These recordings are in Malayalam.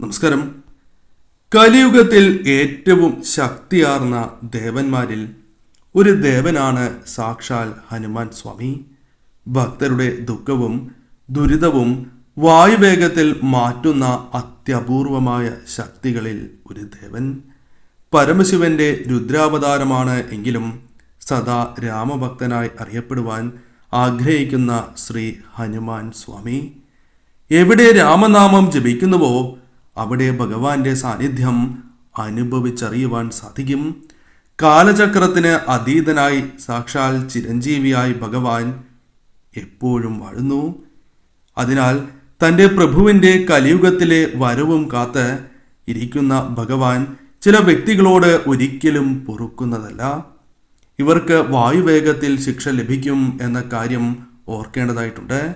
നമസ്കാരം. കലിയുഗത്തിൽ ഏറ്റവും ശക്തിയാർന്ന ദേവന്മാരിൽ ഒരു ദേവനാണ് സാക്ഷാൽ ഹനുമാൻ സ്വാമി. ഭക്തരുടെ ദുഃഖവും ദുരിതവും വായുവേഗത്തിൽ മാറ്റുന്ന അത്യപൂർവമായ ശക്തികളിൽ ഒരു ദേവൻ. പരമശിവന്റെ രുദ്രാവതാരമാണ് എങ്കിലും സദാ രാമഭക്തനായി അറിയപ്പെടുവാൻ ആഗ്രഹിക്കുന്ന ശ്രീ ഹനുമാൻ സ്വാമി. എവിടെ രാമനാമം ജപിക്കുന്നുവോ അവിടെ ഭഗവാന്റെ സാന്നിധ്യം അനുഭവിച്ചറിയുവാൻ സാധിക്കും. കാലചക്രത്തിന് അതീതനായി സാക്ഷാൽ ചിരഞ്ജീവിയായി ഭഗവാൻ എപ്പോഴും വാഴുന്നു. അതിനാൽ തന്റെ പ്രഭുവിന്റെ കലിയുഗത്തിലെ വരവും കാത്ത് ഇരിക്കുന്ന ഭഗവാൻ ചില വ്യക്തികളോട് ഒരിക്കലും പൊറുക്കുന്നതല്ല. ഇവർക്ക് വായുവേഗത്തിൽ ശിക്ഷ ലഭിക്കും എന്ന കാര്യം ഓർക്കേണ്ടതായിട്ടുണ്ട്.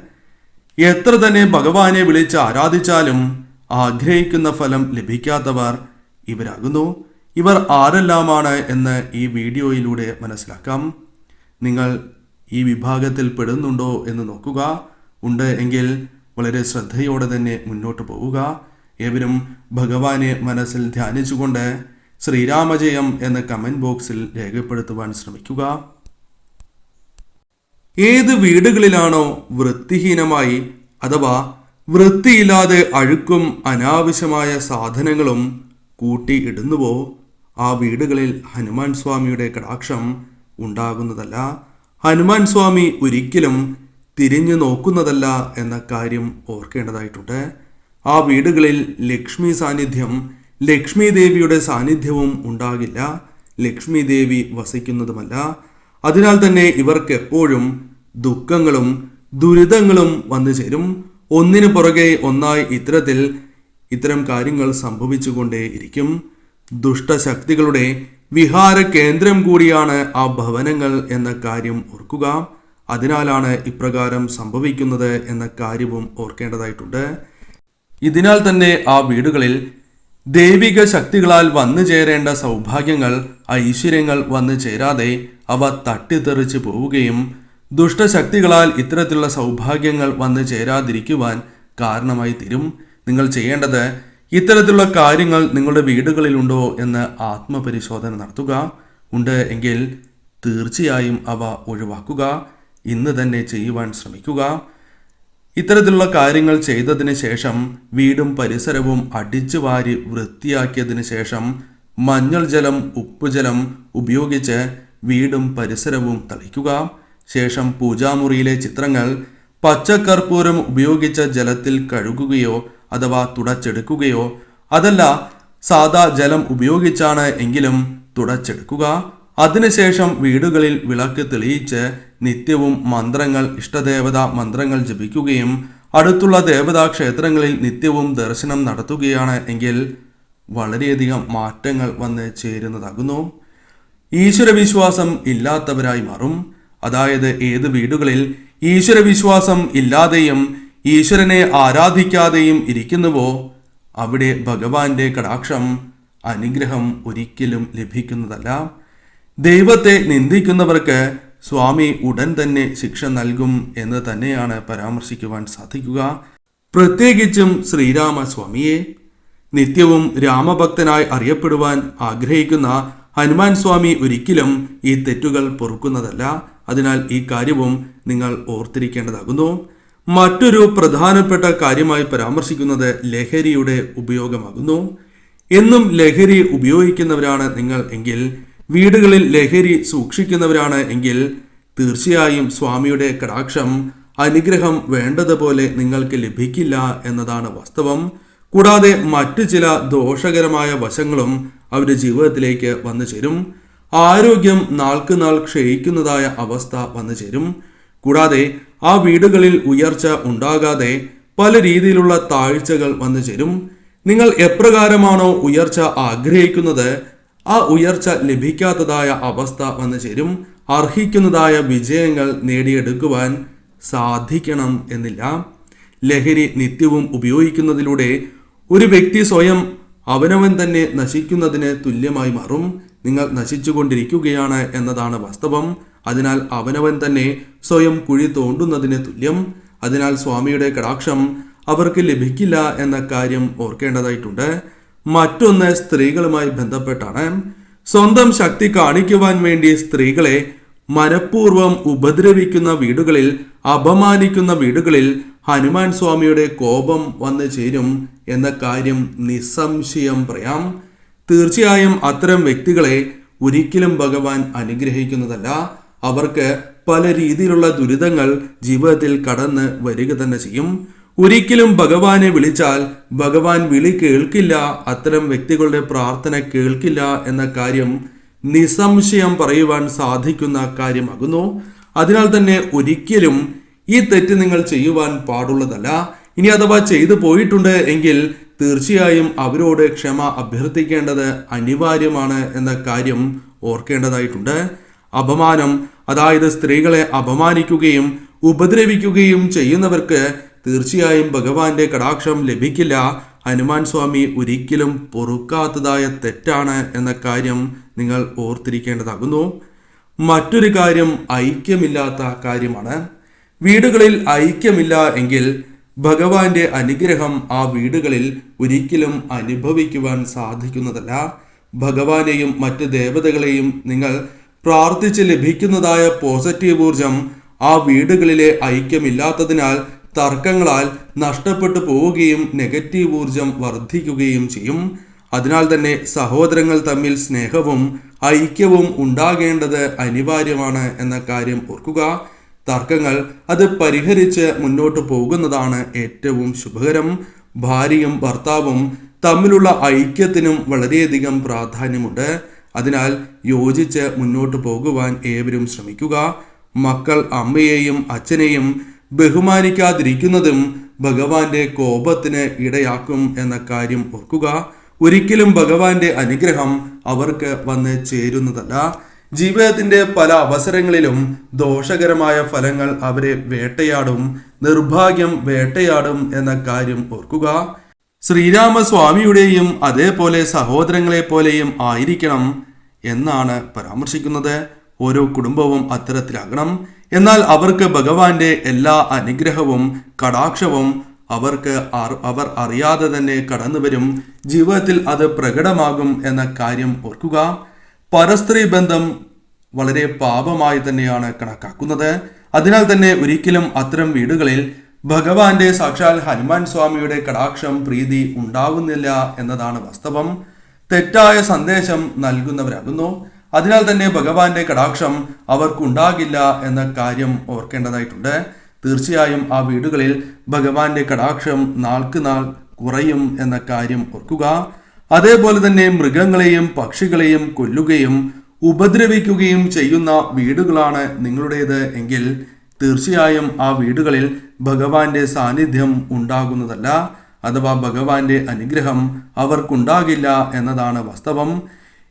എത്ര തന്നെ ഭഗവാനെ വിളിച്ച് ആരാധിച്ചാലും ആഗ്രഹിക്കുന്ന ഫലം ലഭിക്കാത്തവർ ഇവരാകുന്നു. ഇവർ ആരെല്ലാമാണ് എന്ന് ഈ വീഡിയോയിലൂടെ മനസ്സിലാക്കാം. നിങ്ങൾ ഈ വിഭാഗത്തിൽ പെടുന്നുണ്ടോ എന്ന് നോക്കുക. ഉണ്ട് എങ്കിൽ വളരെ ശ്രദ്ധയോടെ തന്നെ മുന്നോട്ട് പോവുക. ഏവരും ഭഗവാനെ മനസ്സിൽ ധ്യാനിച്ചുകൊണ്ട് ശ്രീരാമജയം എന്ന കമന്റ് ബോക്സിൽ രേഖപ്പെടുത്തുവാൻ ശ്രമിക്കുക. ഏത് വീടുകളിലാണോ വൃത്തിഹീനമായി അഥവാ വൃത്തിയില്ലാതെ അഴുക്കും അനാവശ്യമായ സാധനങ്ങളും കൂട്ടി ഇടുന്നുവോ? ആ വീടുകളിൽ ഹനുമാൻ സ്വാമിയുടെ കടാക്ഷം ഉണ്ടാകുന്നതല്ല. ഹനുമാൻ സ്വാമി ഒരിക്കലും തിരിഞ്ഞു നോക്കുന്നതല്ല എന്ന കാര്യം ഓർക്കേണ്ടതായിട്ടുണ്ട്. ആ വീടുകളിൽ ലക്ഷ്മി സാന്നിധ്യം ലക്ഷ്മി ദേവിയുടെ സാന്നിധ്യവും ഉണ്ടാകില്ല. ലക്ഷ്മി ദേവി വസിക്കുന്നതുമല്ല. അതിനാൽ തന്നെ ഇവർക്ക് എപ്പോഴും ദുഃഖങ്ങളും ദുരിതങ്ങളും വന്നു ചേരും. ഒന്നിനു പുറകെ ഒന്നായി ഇത്തരത്തിൽ ഇത്തരം കാര്യങ്ങൾ സംഭവിച്ചുകൊണ്ടേ ഇരിക്കും. ദുഷ്ടശക്തികളുടെ വിഹാര കേന്ദ്രം കൂടിയാണ് ആ ഭവനങ്ങൾ എന്ന കാര്യം ഓർക്കുക. അതിനാലാണ് ഇപ്രകാരം സംഭവിക്കുന്നത് എന്ന കാര്യവും ഓർക്കേണ്ടതായിട്ടുണ്ട്. ഇതിനാൽ തന്നെ ആ വീടുകളിൽ ദൈവിക ശക്തികളാൽ വന്നു ചേരേണ്ട സൗഭാഗ്യങ്ങൾ ഐശ്വര്യങ്ങൾ വന്നു ചേരാതെ അവ തട്ടിത്തെറിച്ച് പോവുകയും ദുഷ്ടശക്തികളാൽ ഇത്തരത്തിലുള്ള സൗഭാഗ്യങ്ങൾ വന്നു ചേരാതിരിക്കുവാൻ കാരണമായി തീരും. നിങ്ങൾ ചെയ്യേണ്ടത് ഇത്തരത്തിലുള്ള കാര്യങ്ങൾ നിങ്ങളുടെ വീടുകളിലുണ്ടോ എന്ന് ആത്മപരിശോധന നടത്തുക. ഉണ്ട് എങ്കിൽ തീർച്ചയായും അവ ഒഴിവാക്കുക. ഇന്ന് തന്നെ ചെയ്യുവാൻ ശ്രമിക്കുക. ഇത്തരത്തിലുള്ള കാര്യങ്ങൾ ചെയ്തതിന് ശേഷം വീടും പരിസരവും അടിച്ചു വാരി വൃത്തിയാക്കിയതിന് ശേഷം മഞ്ഞൾ ജലം ഉപ്പുജലം ഉപയോഗിച്ച് വീടും പരിസരവും തളിക്കുക. ശേഷം പൂജാമുറിയിലെ ചിത്രങ്ങൾ പച്ചക്കർപ്പൂരം ഉപയോഗിച്ച ജലത്തിൽ കഴുകുകയോ അഥവാ തുടച്ചെടുക്കുകയോ അതല്ല സാദാ ജലം ഉപയോഗിച്ചാണ് എങ്കിലും തുടച്ചെടുക്കുക. അതിനുശേഷം വീടുകളിൽ വിളക്ക് തെളിയിച്ച് നിത്യവും മന്ത്രങ്ങൾ ഇഷ്ടദേവത മന്ത്രങ്ങൾ ജപിക്കുകയും അടുത്തുള്ള ദേവതാ ക്ഷേത്രങ്ങളിൽ നിത്യവും ദർശനം നടത്തുകയാണ് എങ്കിൽ വളരെയധികം മാറ്റങ്ങൾ വന്ന് ചേരുന്നതാകുന്നു. ഈശ്വരവിശ്വാസം ഇല്ലാത്തവരായി മാറും. അതായത് ഏത് വീടുകളിൽ ഈശ്വരവിശ്വാസം ഇല്ലാതെയും ഈശ്വരനെ ആരാധിക്കാതെയും ഇരിക്കുന്നുവോ അവിടെ ഭഗവാന്റെ കടാക്ഷം അനുഗ്രഹം ഒരിക്കലും ലഭിക്കുന്നതല്ല. ദൈവത്തെ നിന്ദിക്കുന്നവർക്ക് സ്വാമി ഉടൻ തന്നെ ശിക്ഷ നൽകും എന്ന് തന്നെയാണ് പരാമർശിക്കുവാൻ സാധിക്കുക. പ്രത്യേകിച്ചും ശ്രീരാമസ്വാമിയെ. നിത്യവും രാമഭക്തനായി അറിയപ്പെടുവാൻ ആഗ്രഹിക്കുന്ന ഹനുമാൻ സ്വാമി ഒരിക്കലും ഈ തെറ്റുകൾ പൊറുക്കുന്നതല്ല. അതിനാൽ ഈ കാര്യവും നിങ്ങൾ ഓർത്തിരിക്കേണ്ടതാകുന്നു. മറ്റൊരു പ്രധാനപ്പെട്ട കാര്യമായി പരാമർശിക്കുന്നത് ലഹരിയുടെ ഉപയോഗമാകുന്നു. എന്നും ലഹരി ഉപയോഗിക്കുന്നവരാണ് നിങ്ങൾ എങ്കിൽ വീടുകളിൽ ലഹരി സൂക്ഷിക്കുന്നവരാണ് എങ്കിൽ തീർച്ചയായും സ്വാമിയുടെ കടാക്ഷം അനുഗ്രഹം വേണ്ടതുപോലെ നിങ്ങൾക്ക് ലഭിക്കില്ല എന്നതാണ് വാസ്തവം. കൂടാതെ മറ്റു ചില ദോഷകരമായ വശങ്ങളും അവരുടെ ജീവിതത്തിലേക്ക് വന്നു ചേരും. ആരോഗ്യം നാൾക്ക് നാൾ ക്ഷയിക്കുന്നതായ അവസ്ഥ വന്നു ചേരും. കൂടാതെ ആ വീടുകളിൽ ഉയർച്ച ഉണ്ടാകാതെ പല രീതിയിലുള്ള താഴ്ചകൾ വന്നു ചേരും. നിങ്ങൾ എപ്രകാരമാണോ ഉയർച്ച ആഗ്രഹിക്കുന്നത്? ആ ഉയർച്ച ലഭിക്കാത്തതായ അവസ്ഥ വന്നു ചേരും. അർഹിക്കുന്നതായ വിജയങ്ങൾ നേടിയെടുക്കുവാൻ സാധിക്കണം എന്നില്ല. ലഹരി നിത്യവും ഉപയോഗിക്കുന്നതിലൂടെ ഒരു വ്യക്തി സ്വയം അവനവൻ തന്നെ നശിക്കുന്നതിന് തുല്യമായി മാറും. നിങ്ങൾ നശിച്ചുകൊണ്ടിരിക്കുകയാണ് എന്നതാണ് വാസ്തവം. അതിനാൽ അവനവൻ തന്നെ സ്വയം കുഴി തോണ്ടുന്നതിന് തുല്യം. അതിനാൽ സ്വാമിയുടെ കടാക്ഷം അവർക്ക് ലഭിക്കില്ല എന്ന കാര്യം ഓർക്കേണ്ടതായിട്ടുണ്ട്. മറ്റൊന്ന് സ്ത്രീകളുമായി ബന്ധപ്പെട്ടാണ്. സ്വന്തം ശക്തി കാണിക്കുവാൻ വേണ്ടി സ്ത്രീകളെ മനഃപൂർവം ഉപദ്രവിക്കുന്ന വീടുകളിൽ അപമാനിക്കുന്ന വീടുകളിൽ ഹനുമാൻ സ്വാമിയുടെ കോപം വന്നു ചേരും എന്ന കാര്യം നിസ്സംശയം പറയാം. തീർച്ചയായും അത്തരം വ്യക്തികളെ ഒരിക്കലും ഭഗവാൻ അനുഗ്രഹിക്കുന്നതല്ല. അവർക്ക് പല രീതിയിലുള്ള ദുരിതങ്ങൾ ജീവിതത്തിൽ കടന്ന് വരിക തന്നെ ചെയ്യും. ഒരിക്കലും ഭഗവാനെ വിളിച്ചാൽ ഭഗവാൻ വിളി കേൾക്കില്ല അത്തരം വ്യക്തികളുടെ പ്രാർത്ഥന കേൾക്കില്ല എന്ന കാര്യം നിസ്സംശയം പറയുവാൻ സാധിക്കുന്ന കാര്യമാകുന്നു. അതിനാൽ തന്നെ ഒരിക്കലും ഈ തെറ്റ് നിങ്ങൾ ചെയ്യുവാൻ പാടുള്ളതല്ല. ഇനി അഥവാ ചെയ്തു പോയിട്ടുണ്ട് എങ്കിൽ തീർച്ചയായും അവരോട് ക്ഷമ അഭ്യർത്ഥിക്കേണ്ടത് അനിവാര്യമാണ് എന്ന കാര്യം ഓർക്കേണ്ടതായിട്ടുണ്ട്. അപമാനം അതായത് സ്ത്രീകളെ അപമാനിക്കുകയും ഉപദ്രവിക്കുകയും ചെയ്യുന്നവർക്ക് തീർച്ചയായും ഭഗവാന്റെ കടാക്ഷം ലഭിക്കില്ല. ഹനുമാൻ സ്വാമി ഒരിക്കലും പൊറുക്കാത്തതായ തെറ്റാണ് എന്ന കാര്യം നിങ്ങൾ ഓർത്തിരിക്കേണ്ടതാകുന്നു. മറ്റൊരു കാര്യം ഐക്യമില്ലാത്ത കാര്യമാണ്. വീടുകളിൽ ഐക്യമില്ല എങ്കിൽ ഭഗവാന്റെ അനുഗ്രഹം ആ വീടുകളിൽ ഒരിക്കലും അനുഭവിക്കുവാൻ സാധിക്കുന്നതല്ല. ഭഗവാനെയും മറ്റ് ദേവതകളെയും നിങ്ങൾ പ്രാർത്ഥിച്ച് ലഭിക്കുന്നതായ പോസിറ്റീവ് ഊർജം ആ വീടുകളിലെ ഐക്യമില്ലാത്തതിനാൽ തർക്കങ്ങളാൽ നഷ്ടപ്പെട്ടു പോവുകയും നെഗറ്റീവ് ഊർജം വർദ്ധിക്കുകയും ചെയ്യും. അതിനാൽ തന്നെ സഹോദരങ്ങൾ തമ്മിൽ സ്നേഹവും ഐക്യവും ഉണ്ടാകേണ്ടത് അനിവാര്യമാണ് എന്ന കാര്യം ഓർക്കുക. തർക്കങ്ങൾ അത് പരിഹരിച്ച് മുന്നോട്ട് പോകുന്നതാണ് ഏറ്റവും ശുഭകരം. ഭാര്യയും ഭർത്താവും തമ്മിലുള്ള ഐക്യത്തിനും വളരെയധികം പ്രാധാന്യമുണ്ട്. അതിനാൽ യോജിച്ച് മുന്നോട്ട് പോകുവാൻ ഏവരും ശ്രമിക്കുക. മക്കൾ അമ്മയെയും അച്ഛനെയും ബഹുമാനിക്കാതിരിക്കുന്നതും ഭഗവാന്റെ കോപത്തിന് ഇടയാക്കും എന്ന കാര്യം ഓർക്കുക. ഒരിക്കലും ഭഗവാന്റെ അനുഗ്രഹം അവർക്ക് വന്ന് ചേരുന്നതല്ല. ജീവിതത്തിന്റെ പല അവസരങ്ങളിലും ദോഷകരമായ ഫലങ്ങൾ അവരെ വേട്ടയാടും നിർഭാഗ്യം വേട്ടയാടും എന്ന കാര്യം ഓർക്കുക. ശ്രീരാമസ്വാമിയുടെയും അതേപോലെ സഹോദരങ്ങളെ പോലെയും ആയിരിക്കണം എന്നാണ് പരാമർശിക്കുന്നത്. ഓരോ കുടുംബവും അത്തരത്തിലാകണം. എന്നാൽ അവർക്ക് ഭഗവാന്റെ എല്ലാ അനുഗ്രഹവും കടാക്ഷവും അവർക്ക് അവർ അറിയാതെ തന്നെ കടന്നു വരും. ജീവിതത്തിൽ അത് പ്രകടമാകും എന്ന കാര്യം ഓർക്കുക. പരസ്ത്രീ ബന്ധം വളരെ പാപമായി തന്നെയാണ് കണക്കാക്കുന്നത്. അതിനാൽ തന്നെ ഒരിക്കലും അത്തരം വീടുകളിൽ ഭഗവാന്റെ സാക്ഷാൽ ഹനുമാൻ സ്വാമിയുടെ കടാക്ഷം പ്രീതി ഉണ്ടാകുന്നില്ല എന്നതാണ് വാസ്തവം. തെറ്റായ സന്ദേശം നൽകുന്നവരാകുന്നു. അതിനാൽ തന്നെ ഭഗവാന്റെ കടാക്ഷം അവർക്കുണ്ടാകില്ല എന്ന കാര്യം ഓർക്കേണ്ടതായിട്ടുണ്ട്. തീർച്ചയായും ആ വീടുകളിൽ ഭഗവാന്റെ കടാക്ഷം നാൾക്ക് നാൾ കുറയും എന്ന കാര്യം ഓർക്കുക. അതേപോലെ തന്നെ മൃഗങ്ങളെയും പക്ഷികളെയും കൊല്ലുകയും ഉപദ്രവിക്കുകയും ചെയ്യുന്ന വീടുകളാണ് നിങ്ങളുടേത് എങ്കിൽ തീർച്ചയായും ആ വീടുകളിൽ ഭഗവാന്റെ സാന്നിധ്യം ഉണ്ടാകുന്നതല്ല. അഥവാ ഭഗവാന്റെ അനുഗ്രഹം അവർക്കുണ്ടാകില്ല എന്നതാണ് വാസ്തവം.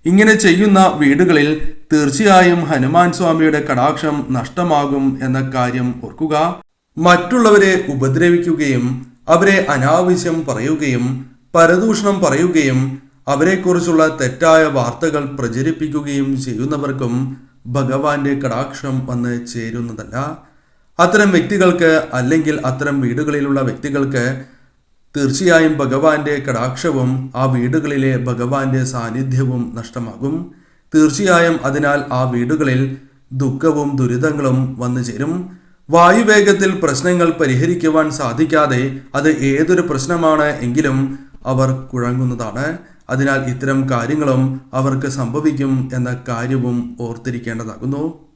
ഇങ്ങനെ ചെയ്യുന്ന വീടുകളിൽ തീർച്ചയായും ഹനുമാൻ സ്വാമിയുടെ കടാക്ഷം നഷ്ടമാകും എന്ന കാര്യം ഓർക്കുക. മറ്റുള്ളവരെ ഉപദ്രവിക്കുകയും അവരെ അനാവശ്യം പറയുകയും പരദൂഷണം പറയുകയും അവരെക്കുറിച്ചുള്ള തെറ്റായ വാർത്തകൾ പ്രചരിപ്പിക്കുകയും ചെയ്യുന്നവർക്കും ഭഗവാന്റെ കടാക്ഷം വന്ന് ചേരുന്നതല്ല. അത്തരം വ്യക്തികൾക്ക് അല്ലെങ്കിൽ അത്തരം വീടുകളിലുള്ള വ്യക്തികൾക്ക് തീർച്ചയായും ഭഗവാന്റെ കടാക്ഷവും ആ വീടുകളിലെ ഭഗവാന്റെ സാന്നിധ്യവും നഷ്ടമാകും. തീർച്ചയായും അതിനാൽ ആ വീടുകളിൽ ദുഃഖവും ദുരിതങ്ങളും വന്നു ചേരും. വായുവേഗത്തിൽ പ്രശ്നങ്ങൾ പരിഹരിക്കുവാൻ സാധിക്കാതെ അത് ഏതൊരു പ്രശ്നമാണ് എങ്കിലും അവർ കുഴങ്ങുന്നതാണ്. അതിനാൽ ഇത്തരം കാര്യങ്ങളും അവർക്ക് സംഭവിക്കും എന്ന കാര്യവും ഓർത്തിരിക്കേണ്ടതാകുന്നു.